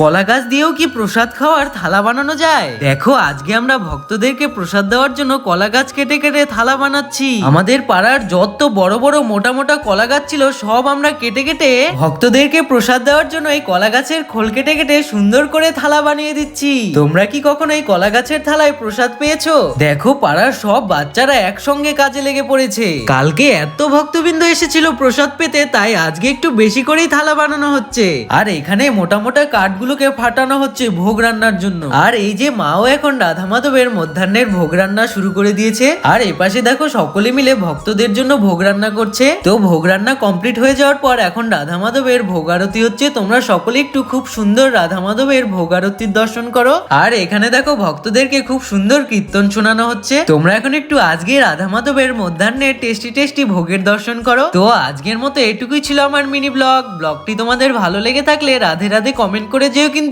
কলা গাছ দিয়েও কি প্রসাদ খাওয়ার থালা বানানো যায়? দেখো, আজকে আমরা ভক্তদেরকে প্রসাদ দেওয়ার জন্য কলা গাছ কেটে কেটে থালা বানাচ্ছি। আমাদের পাড়ার যত বড় বড় মোটা মোটা কলা গাছ ছিল, সব আমরা কেটে কেটে ভক্তদেরকে প্রসাদ দেওয়ার জন্য এই কলা গাছের খোল কেটে কেটে সুন্দর করে থালা বানিয়ে দিচ্ছি। তোমরা কি কখনো এই কলা গাছের থালায় প্রসাদ পেয়েছ? দেখো, পাড়ার সব বাচ্চারা একসঙ্গে কাজে লেগে পড়েছে। কালকে এত ভক্তবৃন্দ এসেছিল প্রসাদ পেতে, তাই আজকে একটু বেশি করেই থালা বানানো হচ্ছে। আর এখানে মোটা মোটা কাঠগুলোকে ফাটানো হচ্ছে ভোগ রান্নার জন্য। আর এই যে মাও এখন রাধা মাধবের মধ্যাহ্নের ভোগ রান্না শুরু করে দিয়েছে, আর এপাশে দেখো সকলে মিলে ভক্তদের জন্য ভোগ রান্না করছে। তো ভোগ রান্না কমপ্লিট হয়ে যাওয়ার পর এখন রাধা মাধবের ভোগ আরতি হচ্ছে। তোমরা সকলে একটু খুব সুন্দর রাধা মাধবের ভোগ আরতির দর্শন করো। আর এখানে দেখো ভক্তদেরকে খুব সুন্দর কীর্তন শোনানো হচ্ছে। তোমরা এখন একটু আজকে রাধা মাধবের মধ্যাহ্নের টেস্টি টেস্টি ভোগের দর্শন করো। তো আজকের মতো এটুকুই ছিল আমার মিনি ব্লগ। ব্লগটি তোমাদের ভালো লেগে থাকলে রাধে রাধে কমেন্ট করে যেও কিন্তু